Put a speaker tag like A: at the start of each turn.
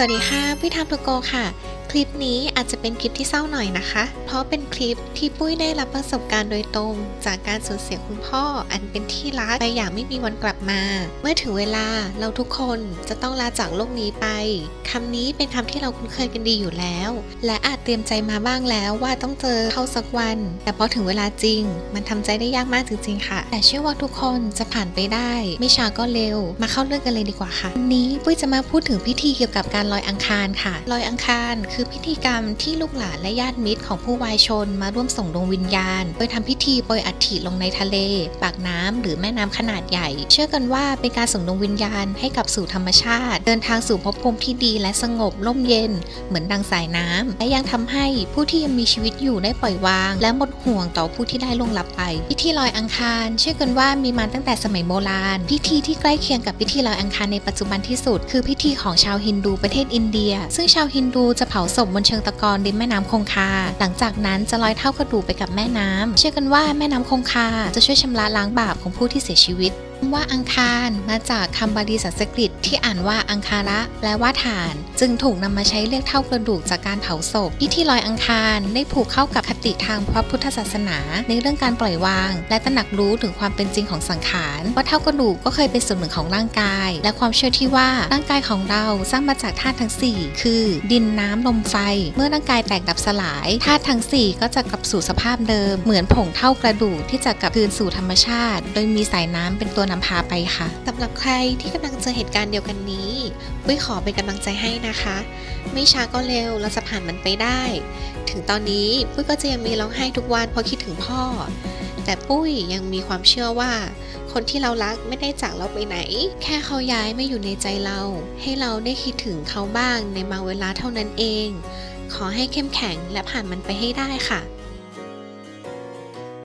A: สวัสดีค่ะพี่ทำทูโกค่ะ คลิปนี้อาจจะเป็นคลิปที่เศร้าหน่อยนะคะ เพราะเป็นคลิปที่ปุ้ยได้รับประสบการณ์โดยตรง จากการสูญเสียคุณพ่ออันเป็นที่รักไปอย่างไม่มีวันกลับมา เมื่อถึงเวลาเราทุกคนจะต้องลาจากโลกนี้ไปคำนี้เป็นคำที่เราคุ้นเคยกันดีอยู่แล้ว และอาจเตรียมใจมาบ้างแล้วว่าต้องเจอเข้าสักวัน แต่พอถึงเวลาจริง มันทำใจได้ยากมากจริงๆค่ะ แต่เชื่อว่าทุกคนจะผ่านไปได้ ไม่ช้าก็เร็ว มาเข้าเรื่องกันเลยดีกว่าค่ะวันนี้ปุ้ยจะมาพูดถึงพิธีเกี่ยวกับการลอยอังคารค่ะ ลอยอังคารคืือพิธีกรรมที่ลูกหลานและญาติมิตรของผู้วายชนมาร่วมส่งดวงวิญญาณ โดยทำพิธีโปรยอัฐิลงในทะเล ปากน้ำหรือแม่น้ำขนาดใหญ่ เชื่อกันว่าเป็นการส่งดวงวิญญาณให้กลับสู่ธรรมชาติ เดินทางสู่ภพภูมิที่ดีและสงบร่มเย็น เหมือนดังสายน้ำและยังทำให้ผู้ที่ยังมีชีวิตอยู่ได้ปล่อยวาง และหมดห่วงต่อผู้ที่ได้ล่วงลับไป พิธีลอยอังคาร เชื่อกันว่ามีมาตั้งแต่สมัยโบราณ พิธีที่ใกล้เคียงกับพิธีลอยอังคารในปัจจุบันที่สุด คือพิธีของชาวฮินดูประเทศอินเดีย ซึ่งชาวฮินดูจะเผาศพบนเชิงตะกอนริมแม่น้ำคงคา หลังจากนั้นจะลอยเท่ากระดูกไปกับแม่น้ำเชื่อกันว่าแม่น้ำคงคาจะช่วยชำระล้างบาปของผู้ที่เสียชีวิต ว่าอังคารมาจากคำบาลีสันสกฤตที่อ่านว่าอังคาระแปลว่าฐาน จึงถูกนำมาใช้เรียกเท่ากระดูกจากการเผาศพพิธีลอยอังคารได้ผูกเข้ากับคติทางพระพุทธศาสนา ในเรื่องการปล่อยวาง และตระหนักรู้ถึงความเป็นจริงของสังขารว่าเท่ากระดูกก็เคยเป็นส่วนหนึ่งของร่างกาย และความเชื่อที่ว่าร่างกายของเราสร้างมาจากธาตุทั้ง 4 คือ ดินน้ำลมไฟ เมื่อร่างกายแตกดับสลายธาตุทั้ง 4 ก็จะกลับสู่สภาพเดิม เหมือนผงเท่ากระดูกที่จะกลับคืนสู่ธรรมชาติ โดยมีสายน้ำเป็นตัวนำพาไปค่ะสำหรับใครที่กำลังเจอเหตุการณ์เดียวกันนี้ปุ้ยขอเป็นกำลังใจให้นะคะ ไม่ช้าก็เร็วเราจะผ่านมันไปได้ ถึงตอนนี้ปุ้ยก็จะยังมีร้องไห้ทุกวันเพราะคิดถึงพ่อ แต่ปุ้ยยังมีความเชื่อว่า คนที่เรารักไม่ได้จากเราไปไหน แค่เขาย้ายไม่อยู่ในใจเรา ให้เราได้คิดถึงเขาบ้างในบางเวลาเท่านั้นเอง ขอให้เข้มแข็งและผ่านมันไปให้ได้ค่ะ